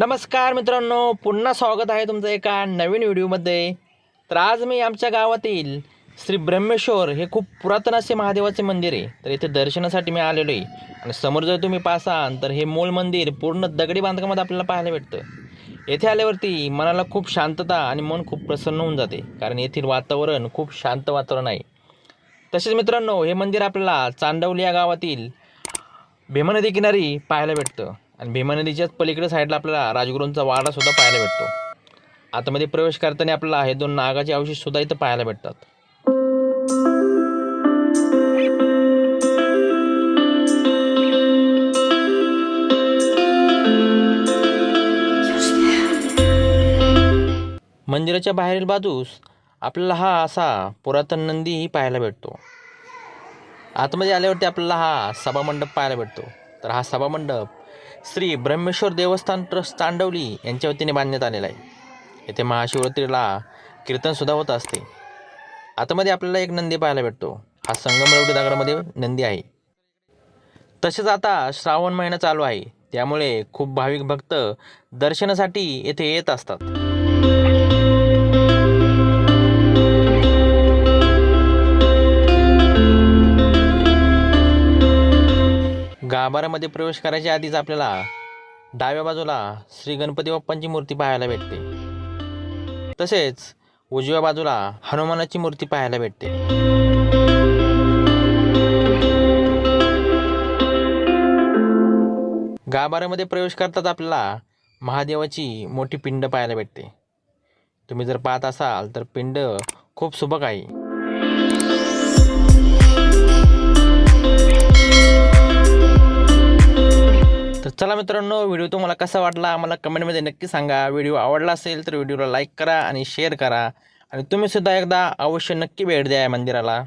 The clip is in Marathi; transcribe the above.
नमस्कार मित्रांनो पुन्हा स्वागत आहे तुमचं एका नवीन व्हिडिओमध्ये. तर आज मी आमच्या गावातील श्री ब्रह्मेश्वर हे खूप पुरातन असे महादेवाचे मंदिर आहे. तर इथे दर्शनासाठी मी आलेलो आहे. आणि समोर जर तुम्ही पाहसाल तर हे मूळ मंदिर पूर्ण दगडी बांधकामात आपल्याला पाहायला भेटतं. येथे आल्यावरती मनाला खूप शांतता आणि मन खूप प्रसन्न होऊन जाते. कारण येथील वातावरण खूप शांत वातावरण आहे. तसेच मित्रांनो हे मंदिर आपल्याला चांदवली या गावातील भीमनदी किनारी पाहायला भेटतं. आणि भीमा नदीच्याच पलीकडे साईडला आपल्याला राजगुरूंचा वाडासुद्धा पाहायला भेटतो. आतमध्ये प्रवेश करताना आपल्याला हे दोन नागाचे अवशेष सुद्धा इथं पाहायला भेटतात. मंदिराच्या बाहेरील बाजूस आपल्याला हा असा पुरातन नंदीही पाहायला भेटतो. आतमध्ये आल्यावरती आपल्याला हा सभामंडप पाहायला भेटतो. तर हा सभामंडप श्री ब्रह्मेश्वर देवस्थान ट्रस्ट तांडवली यांच्या वतीने बांधण्यात आलेला आहे. येथे महाशिवरात्रीला कीर्तनसुद्धा होत असते. आतमध्ये आपल्याला एक नंदी पाहायला भेटतो. हा संगमरवटी दगडामध्ये नंदी आहे. तसेच आता श्रावण महिना चालू आहे. त्यामुळे खूप भाविक भक्त दर्शनासाठी येथे येत असतात. गाभाऱ्यामध्ये प्रवेश करायच्या आधीच आपल्याला डाव्या बाजूला श्री गणपती बाप्पांची मूर्ती पाहायला भेटते. तसेच उजव्या बाजूला हनुमानाची मूर्ती पाहायला भेटते. गाभाऱ्यामध्ये प्रवेश करताच आपल्याला महादेवाची मोठी पिंड पाहायला भेटते. तुम्ही जर पाहत असाल तर पिंड खूप सुबक आहे. मित्रांनो व्हिडिओ तुम्हाला कसा वाटला आम्हाला कमेंटमध्ये नक्की सांगा. व्हिडिओ आवडला असेल तर व्हिडिओला लाईक करा आणि शेअर करा. आणि तुम्हीसुद्धा एकदा अवश्य नक्की भेट द्या या मंदिराला.